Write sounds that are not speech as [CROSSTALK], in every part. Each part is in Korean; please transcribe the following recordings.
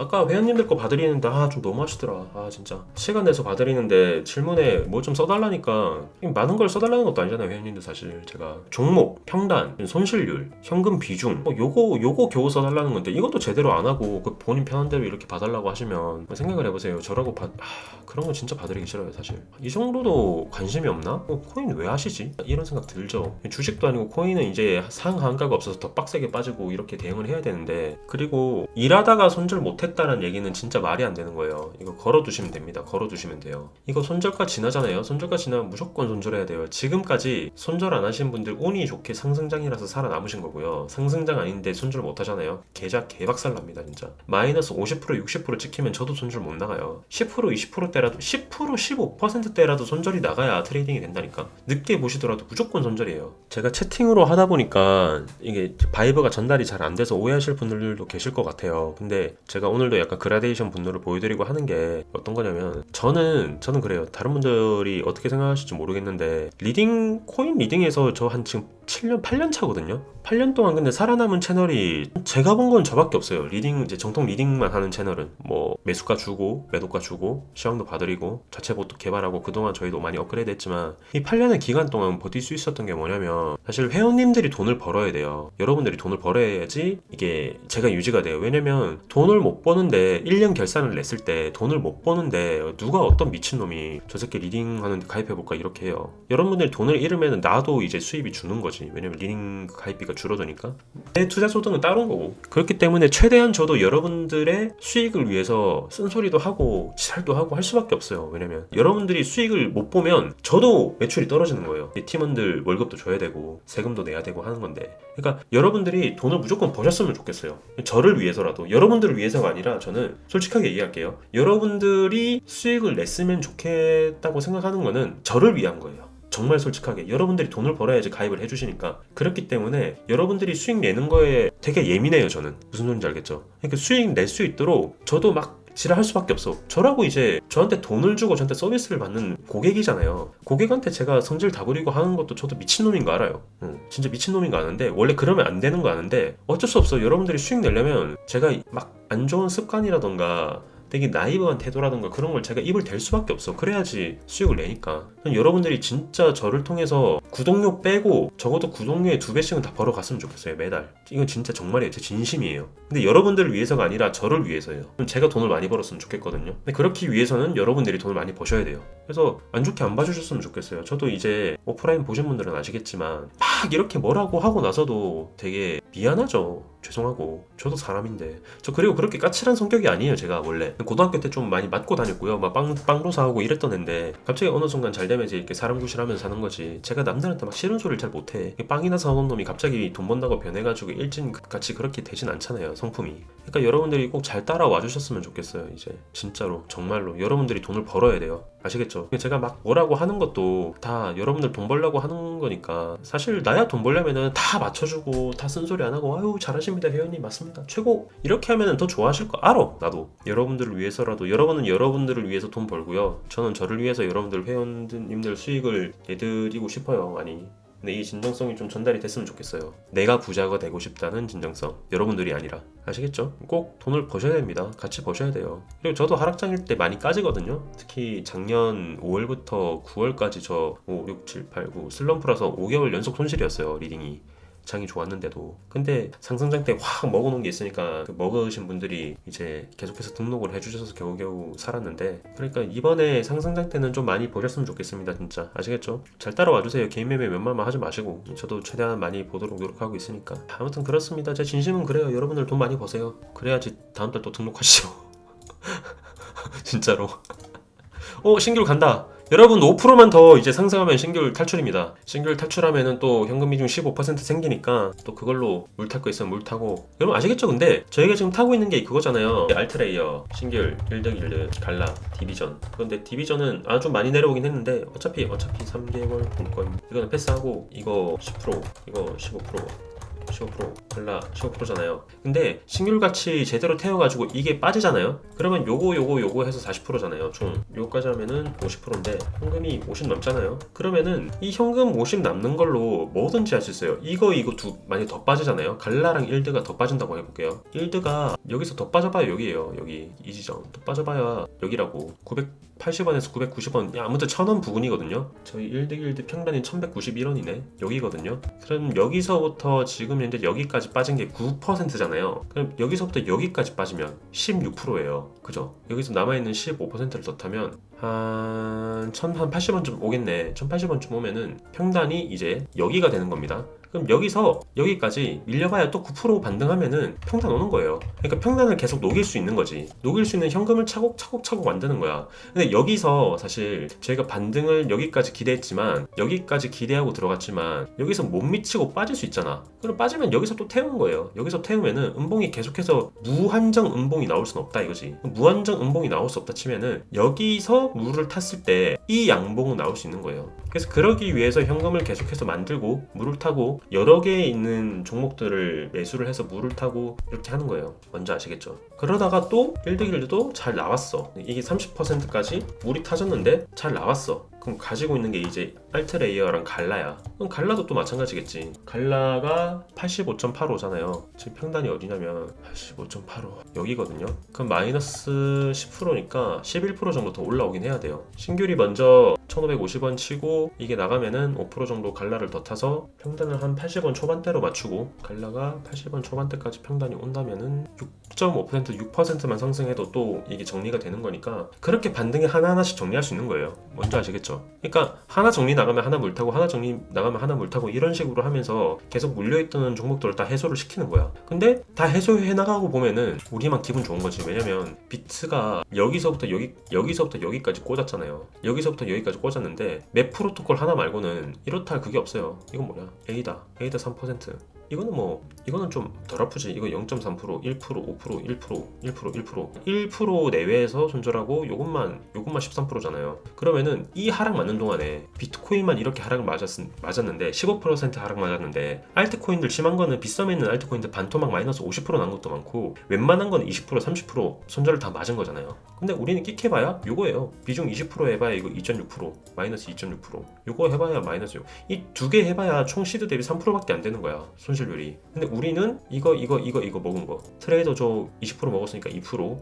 아까 회원님들 거 봐드리는데 아 좀 너무 하시더라. 아 진짜. 시간 내서 봐드리는데 질문에 뭐 좀 써달라니까. 많은 걸 써달라는 것도 아니잖아요 회원님들 사실. 제가 종목, 평단, 손실률, 현금 비중. 뭐 요거 요거 겨우 써달라는 건데 이것도 제대로 안 하고 그 본인 편한 대로 이렇게 봐달라고 하시면 생각을 해보세요. 저라고 봐 아, 그런 거 진짜 봐드리기 싫어요 사실. 이 정도도 관심이 없나? 어, 코인 왜 하시지? 이런 생각 들죠. 주식도 아니고 코인은 이제 상한가가 없어서 더 빡세게 빠지고 이렇게 대응을 해야 되는데. 그리고 일하다가 손절 못 했다는 얘기는 진짜 말이 안 되는 거예요. 이거 걸어두시면 됩니다. 걸어두시면 돼요. 이거 손절가 지나잖아요. 손절가 지나면 무조건 손절해야 돼요. 지금까지 손절 안 하신 분들 운이 좋게 상승장이라서 살아남으신 거고요. 상승장 아닌데 손절 못 하잖아요. 계좌 개박살 납니다 진짜. 마이너스 50% 60% 찍히면 저도 손절 못 나가요. 10% 20%대라도 10% 15%대라도 손절이 나가야 트레이딩이 된다니까. 늦게 보시더라도 무조건 손절이에요. 제가 채팅으로 하다 보니까 이게 바이브가 전달이 잘 안 돼서 오해하실 분들도 계실 것 같아요. 근데 제가 오늘 도 약간 그라데이션 분노를 보여드리고 하는 게 어떤 거냐면 저는 저는 그래요. 다른 분들이 어떻게 생각하실지 모르겠는데 리딩 코인 리딩에서 저 한 지금 7년 8년 차거든요 8년 동안 근데 살아남은 채널이 제가 본 건 저밖에 없어요. 리딩 이제 정통 리딩만 하는 채널은. 뭐 매수가 주고 매도가 주고 시황도 봐드리고 자체 보도 개발하고 그동안 저희도 많이 업그레이드 했지만 이 8년의 기간 동안 버틸 수 있었던 게 뭐냐면 사실 회원님들이 돈을 벌어야 돼요. 여러분들이 돈을 벌어야지 이게 제가 유지가 돼요. 왜냐면 돈을 못 버는데 1년 결산을 냈을 때 돈을 못 버는데 누가 어떤 미친놈이 저 새끼 리딩 하는데 가입해볼까 이렇게 해요. 여러분들이 돈을 잃으면 나도 이제 수입이 주는 거지. 왜냐면 리딩 가입비가 줄어드니까. 내 투자 소득은 따로인 거고. 그렇기 때문에 최대한 저도 여러분들의 수익을 위해서 쓴소리도 하고 지랄도 하고 할 수밖에 없어요. 왜냐면 여러분들이 수익을 못 보면 저도 매출이 떨어지는 거예요. 이 팀원들 월급도 줘야 되고 세금도 내야 되고 하는 건데. 그러니까 여러분들이 돈을 무조건 버셨으면 좋겠어요. 저를 위해서라도 여러분들을 위해서가 아니라 저는 솔직하게 얘기할게요. 여러분들이 수익을 냈으면 좋겠다고 생각하는 거는 저를 위한 거예요 정말 솔직하게 여러분들이 돈을 벌어야지 가입을 해주시니까 그렇기 때문에 여러분들이 수익 내는 거에 되게 예민해요 저는. 무슨 소린지 알겠죠? 그러니까 수익 낼 수 있도록 저도 막 지랄할 수밖에 없어. 저라고 이제 저한테 돈을 주고 저한테 서비스를 받는 고객이잖아요. 고객한테 제가 성질 다 부리고 하는 것도 저도 미친놈인 거 알아요. 응, 진짜 미친놈인 거 아는데 원래 그러면 안 되는 거 아는데 어쩔 수 없어. 여러분들이 수익 내려면 제가 막 안 좋은 습관이라던가 되게 나이브한 태도라든가 그런 걸 제가 입을 댈 수밖에 없어. 그래야지 수익을 내니까. 전 여러분들이 진짜 저를 통해서 구독료 빼고 적어도 구독료의 두 배씩은 다 벌어갔으면 좋겠어요. 매달. 이건 진짜 정말이에요. 제 진심이에요. 근데 여러분들을 위해서가 아니라 저를 위해서예요. 그럼 제가 돈을 많이 벌었으면 좋겠거든요. 근데 그렇기 위해서는 여러분들이 돈을 많이 버셔야 돼요. 그래서 안 좋게 안 봐주셨으면 좋겠어요. 저도 이제 오프라인 보신 분들은 아시겠지만 막 이렇게 뭐라고 하고 나서도 되게 미안하죠. 죄송하고 저도 사람인데. 저 그리고 그렇게 까칠한 성격이 아니에요 제가 원래. 고등학교 때 좀 많이 맞고 다녔고요. 막 빵, 빵로사하고 이랬던 애인데 갑자기 어느 순간 잘 되면 이제 이렇게 사람 구실하면서 사는 거지. 제가 남들한테 막 싫은 소리를 잘 못해. 빵이나 사오는 놈이 갑자기 돈 번다고 변해가지고 일진 같이 그렇게 되진 않잖아요 성품이. 그러니까 여러분들이 꼭 잘 따라와 주셨으면 좋겠어요 이제. 진짜로. 정말로. 여러분들이 돈을 벌어야 돼요. 아시겠죠? 제가 막 뭐라고 하는 것도 다 여러분들 돈 벌려고 하는 거니까 사실 나야 돈 벌려면은 다 맞춰주고 다 쓴소리 안 하고 아유 잘하 십니다 회원님 맞습니다 최고 이렇게 하면은 더 좋아하실 거 알아 나도 여러분들을 위해서라도 여러분은 여러분들을 위해서 돈 벌고요 저는 저를 위해서 여러분들 회원님들 수익을 내드리고 싶어요 많이 근데 이 진정성이 좀 전달이 됐으면 좋겠어요. 내가 부자가 되고 싶다는 진정성. 여러분들이 아니라. 아시겠죠? 꼭 돈을 버셔야 됩니다. 같이 버셔야 돼요. 그리고 저도 하락장일 때 많이 까지거든요. 특히 작년 5월부터 9월까지 저 5, 6, 7, 8, 9 슬럼프라서 5개월 연속 손실이었어요. 리딩이. 장이 좋았는데도. 근데 상승장 때 확 먹어놓은 게 있으니까 그 먹으신 분들이 이제 계속해서 등록을 해주셔서 겨우겨우 살았는데 그러니까 이번에 상승장 때는 좀 많이 보셨으면 좋겠습니다 진짜. 아시겠죠? 잘 따라와 주세요. 개인 매매 웬만하면 하지 마시고. 저도 최대한 많이 보도록 노력하고 있으니까. 아무튼 그렇습니다. 제 진심은 그래요. 여러분들 돈 많이 버세요. 그래야지 다음 달 또 등록하시죠. [LAUGHS] 진짜로. 어 신규 간다 여러분 5%만 더 이제 상승하면 신규 탈출입니다. 신규 탈출하면은 또 현금 비중 15% 생기니까 또 그걸로 물 탈 거 있으면 물 타고 여러분 아시겠죠? 근데 저희가 지금 타고 있는 게 그거잖아요. 알트레이어, 신규, 1등 1등, 갈라, 디비전. 그런데 디비전은 아주 많이 내려오긴 했는데 어차피 어차피 3개월 본 거입니다. 이거는 패스하고 이거 10% 이거 15% 15% 갈라 15%잖아요. 근데 신율같이 제대로 태워가지고 이게 빠지잖아요. 그러면 요거 요거 요거 해서 40%잖아요. 총 요거까지 하면은 50%인데 현금이 50 남잖아요. 그러면은 이 현금 50 남는 걸로 뭐든지 할 수 있어요. 이거 이거 두 많이 더 빠지잖아요. 갈라랑 일드가 더 빠진다고 해볼게요. 일드가 여기서 더 빠져봐야 여기에요. 여기 이 지점 더 빠져봐야 여기라고 980원에서 990원 야, 아무튼 1000원 부근이거든요. 저희 1드 1드 평단이 1191원이네. 여기거든요. 그럼 여기서부터 지금 현재 여기까지 빠진 게 9%잖아요. 그럼 여기서부터 여기까지 빠지면 16%예요. 그죠? 여기서 남아있는 15%를 더 타면 한 1080원쯤 오겠네. 1080원쯤 오면은 평단이 이제 여기가 되는 겁니다. 그럼 여기서 여기까지 밀려봐야 또 9% 반등하면은 평단 오는 거예요. 그러니까 평단을 계속 녹일 수 있는 거지. 녹일 수 있는 현금을 차곡차곡차곡 만드는 거야. 근데 여기서 사실 저희가 반등을 여기까지 기대했지만 여기까지 기대하고 들어갔지만 여기서 못 미치고 빠질 수 있잖아. 그럼 빠지면 여기서 또 태운 거예요. 여기서 태우면은 음봉이 계속해서 무한정 음봉이 나올 수는 없다 이거지. 무한정 음봉이 나올 수 없다 치면은 여기서 물을 탔을 때 이 양봉은 나올 수 있는 거예요. 그래서 그러기 위해서 현금을 계속해서 만들고 물을 타고 여러 개 있는 종목들을 매수를 해서 물을 타고 이렇게 하는 거예요. 뭔지 아시겠죠? 그러다가 또 1드 길드도 잘 나왔어. 이게 30%까지 물이 타졌는데 잘 나왔어. 그럼 가지고 있는 게 이제 알트 레이어랑 갈라야. 그럼 갈라도 또 마찬가지겠지. 갈라가 85.85잖아요. 지금 평단이 어디냐면 85.85 여기거든요. 그럼 마이너스 10%니까 11% 정도 더 올라오긴 해야 돼요. 신규리 먼저 1550원 치고 이게 나가면은 5% 정도 갈라를 더 타서 평단을 한 80원 초반대로 맞추고 갈라가 80원 초반대까지 평단이 온다면은 6.5% 6%만 상승해도 또 이게 정리가 되는 거니까 그렇게 반등에 하나하나씩 정리할 수 있는 거예요. 뭔지 아시겠죠? 그러니까 하나 정리 나가면 하나 물 타고 하나 정리 나가면 하나 물 타고 이런 식으로 하면서 계속 물려있던 종목들을 다 해소를 시키는 거야. 근데 다 해소해 나가고 보면은 우리만 기분 좋은 거지. 왜냐면 비트가 여기서부터 여기 여기서부터 여기까지 꽂았잖아요. 여기서부터 여기까지 꽂았는데 맵 프로토콜 하나 말고는 이렇다 할 그게 없어요. 이건 뭐냐? A다. A다 3%. 이거는 뭐 이거는 좀 덜 아프지. 이거 0.3%, 1%, 5%, 1%, 1%, 1%, 1% 내외에서 손절하고 요것만 요것만 13%잖아요. 그러면은 이 하락 맞는 동안에 비트코인만 이렇게 하락 맞았 맞았는데 15% 하락 맞았는데 알트코인들 심한 거는 빗썸에 있는 알트코인들 반토막 마이너스 50%난 것도 많고 웬만한 거는 20% 30% 손절을 다 맞은 거잖아요. 근데 우리는 끽 해봐야 요거예요. 비중 20% 해봐야 이거 2.6% 마이너스 2.6% 요거 해봐야 마이너스 이 두 개 해봐야 총 시드 대비 3%밖에 안 되는 거야 손실 률이. 근데 우리는 이거 이거 이거 이거 먹은 거 트레이더 저20% 먹었으니까 2%.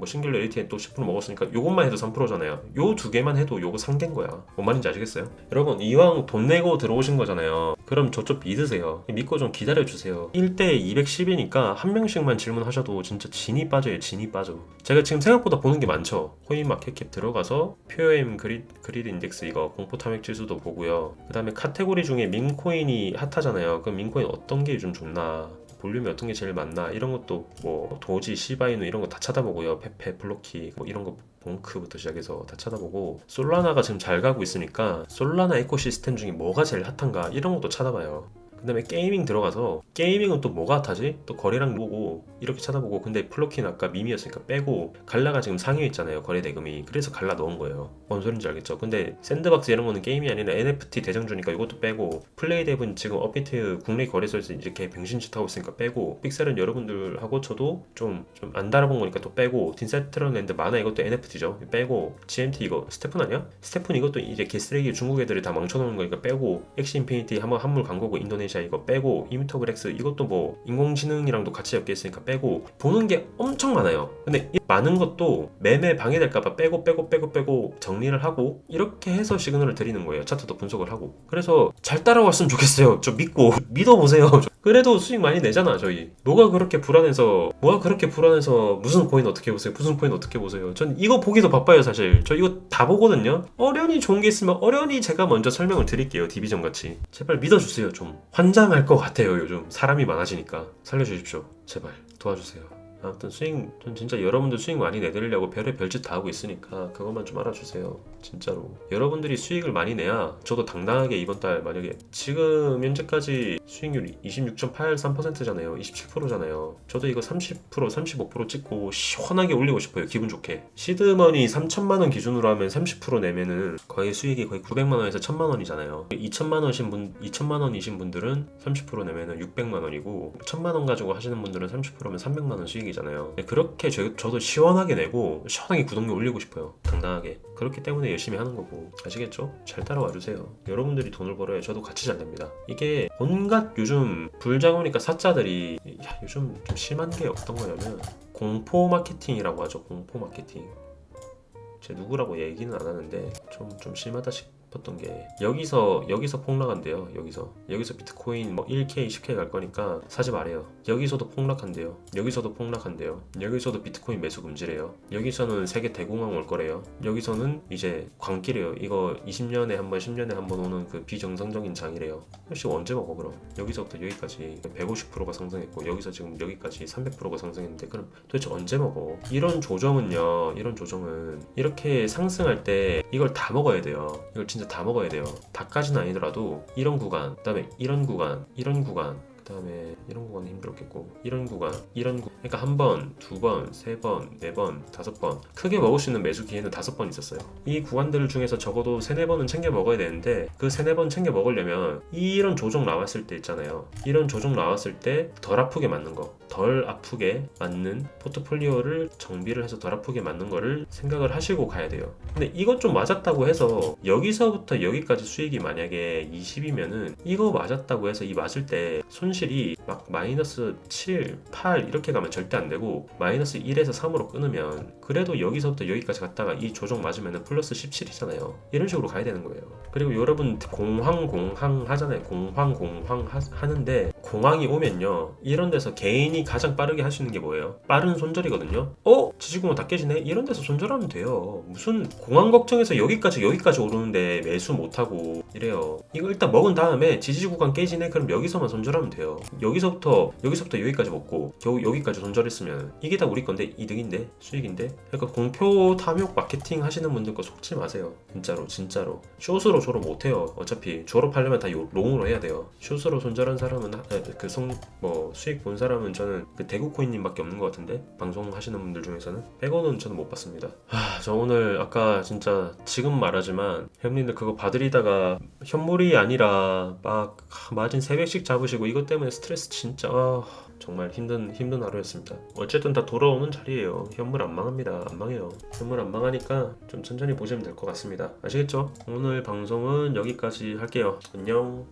뭐 싱글러 ATN 또 10% 먹었으니까 요것만 해도 3%잖아요. 요 두 개만 해도 요거 상된 거야. 뭔 말인지 아시겠어요? 여러분 이왕 돈 내고 들어오신 거잖아요. 그럼 저쪽 믿으세요. 믿고 좀 기다려 주세요. 1대 210이니까 한 명씩만 질문하셔도 진짜 진이 빠져요. 진이 빠져. 제가 지금 생각보다 보는 게 많죠. 코인 마켓캡 들어가서 POM 그리, 그리드 인덱스 이거 공포 탐욕 지수도 보고요. 그다음에 카테고리 중에 민코인이 핫하잖아요. 그럼 민코인 어떤 게 요즘 좋나? 볼륨이 어떤 게 제일 많나 이런 것도 뭐 도지, 시바이누 이런 거 다 찾아보고요. 페페, 블로키 뭐 이런 거 봉크부터 시작해서 다 찾아보고 솔라나가 지금 잘 가고 있으니까 솔라나 에코시스템 중에 뭐가 제일 핫한가 이런 것도 찾아봐요. 그 다음에 게이밍 들어가서 게이밍은 또 뭐가 핫하지? 또 거래량 보고 이렇게 찾아보고 근데 플로킨 아까 밈이었으니까 빼고 갈라가 지금 상위에 있잖아요 거래 대금이 그래서 갈라 넣은 거예요 뭔 소린지 알겠죠? 근데 샌드박스 이런 거는 게임이 아니라 NFT 대장주니까 이것도 빼고 플레이뎁은 지금 업비트 국내 거래소에서 이렇게 병신짓 하고 있으니까 빼고 픽셀은 여러분들하고 저도 좀 좀 안 달아본 거니까 또 빼고 딘세트런랜드 만화 이것도 NFT죠 빼고 GMT 이거 스테픈 아니야? 스테픈 이것도 이제 개쓰레기 중국 애들이 다 망쳐놓은 거니까 빼고 엑시 인피니티 한번 한물 간 거고 인도네시아 이거 빼고 이미터브렉스 이것도 뭐 인공지능이랑도 같이 엮여있으니까 빼고 보는 게 엄청 많아요. 근데 이 많은 것도 매매 방해될까봐 빼고 빼고 빼고 빼고 정리를 하고 이렇게 해서 시그널을 드리는 거예요. 차트도 분석을 하고. 그래서 잘 따라왔으면 좋겠어요. 저 믿고 [LAUGHS] 믿어보세요. [LAUGHS] 그래도 수익 많이 내잖아 저희. 뭐가 그렇게 불안해서 뭐가 그렇게 불안해서 무슨 코인 어떻게 보세요? 무슨 코인 어떻게 보세요? 전 이거 보기도 바빠요 사실. 저 이거 다 보거든요. 어련히 좋은 게 있으면 어련히 제가 먼저 설명을 드릴게요 디비전 같이. 제발 믿어주세요 좀 환장할 것 같아요 요즘. 사람이 많아지니까. 살려주십시오. 제발. 도와주세요 아무튼 수익 전 진짜 여러분들 수익 많이 내드리려고 별의 별짓 다 하고 있으니까 그것만 좀 알아주세요. 진짜로. 여러분들이 수익을 많이 내야 저도 당당하게 이번 달 만약에 지금 현재까지 수익률이 26.83%잖아요. 27%잖아요. 저도 이거 30% 35% 찍고 시원하게 올리고 싶어요. 기분 좋게. 시드머니 3천만 원 기준으로 하면 30% 내면은 거의 수익이 거의 900만 원에서 1000만 원이잖아요. 2천만 원이신 분 2천만 원이신 분들은 30% 내면은 600만 원이고 1000만 원 가지고 하시는 분들은 30%면 300만 원 수익이 잖아요. 그렇게 저, 저도 시원하게 내고 시원하게 구독료 올리고 싶어요. 당당하게. 그렇기 때문에 열심히 하는 거고. 아시겠죠? 잘 따라와 주세요. 여러분들이 돈을 벌어야 저도 같이 잘 됩니다. 이게 온갖 요즘 불장오니까 사자들이 야, 요즘 좀 심한 게 어떤 거냐면 공포 마케팅이라고 하죠. 공포 마케팅. 제 누구라고 얘기는 안 하는데 좀 좀 심하다 싶 었던 게 여기서 여기서 폭락한대요 여기서. 여기서 비트코인 뭐 1K 10K 갈 거니까 사지 말아요. 여기서도 폭락한대요. 여기서도 폭락한대요. 여기서도 비트코인 매수 금지래요. 여기서는 세계 대공황 올 거래요. 여기서는 이제 광기래요. 이거 20년에 한 번 10년에 한 번 오는 그 비정상적인 장이래요. 혹시 언제 먹어 그럼? 여기서부터 여기까지 150%가 상승했고 여기서 지금 여기까지 300%가 상승했는데 그럼 도대체 언제 먹어? 이런 조정은요 이런 조정은 이렇게 상승할 때 이걸 다 먹어야 돼요. 이걸 진짜 다 먹어야 돼요. 다까지는 아니더라도 이런 구간 그다음에 이런 구간 이런 구간 그다음에 이런 구간은 힘들었겠고 이런 구간 이런 구 그러니까 한 번, 두 번, 세 번, 네 번, 다섯 번 크게 먹을 수 있는 매수 기회는 다섯 번 있었어요. 이 구간들 중에서 적어도 세네 번은 챙겨 먹어야 되는데 그 세네 번 챙겨 먹으려면 이런 조정 나왔을 때 있잖아요. 이런 조정 나왔을 때 덜 아프게 맞는 거, 덜 아프게 맞는 포트폴리오를 정비를 해서 덜 아프게 맞는 거를 생각을 하시고 가야 돼요. 근데 이것 좀 맞았다고 해서 여기서부터 여기까지 수익이 만약에 20이면은 이거 맞았다고 해서 이 맞을 때 손실 이 막 마이너스 7, 8 이렇게 가면 절대 안 되고 마이너스 1에서 3으로 끊으면 그래도 여기서부터 여기까지 갔다가 이 조정 맞으면 플러스 17이잖아요. 이런 식으로 가야 되는 거예요. 그리고 여러분 공황 공황 하잖아요. 공황 공황 하, 하는데 공황이 오면요. 이런 데서 개인이 가장 빠르게 할 수 있는 게 뭐예요? 빠른 손절이거든요. 어? 지지구멍 다 깨지네? 이런 데서 손절하면 돼요. 무슨 공황 걱정해서 여기까지 여기까지 오르는데 매수 못하고 이래요. 이거 일단 먹은 다음에 지지 구간 깨지네? 그럼 여기서만 손절하면 돼요. 여기서부터 여기서부터 여기까지 먹고 겨우 여기까지 손절했으면 이게 다 우리 건데 이득인데 수익인데 그러니까 공표 탐욕 마케팅 하시는 분들 거 속지 마세요. 진짜로 진짜로 숏으로 졸업 못해요. 어차피 졸업하려면 다 요- 롱으로 해야 돼요. 숏으로 손절한 사람은 그성뭐 수익 본 사람은 저는 그 대구 코인님밖에 없는 것 같은데 방송 하시는 분들 중에서는 100원은 저는 못 봤습니다. 아, 저 오늘 아까 진짜 지금 말하지만 형님들 그거 봐드리다가 현물이 아니라 막 마진 300씩 잡으시고 이것 때문에 스트레스 진짜 아, 정말 힘든 힘든 하루였습니다. 어쨌든 다 돌아오는 자리예요. 현물 안 망합니다. 안 망해요. 현물 안 망하니까 좀 천천히 보시면 될 것 같습니다. 아시겠죠? 오늘 방송은 여기까지 할게요. 안녕.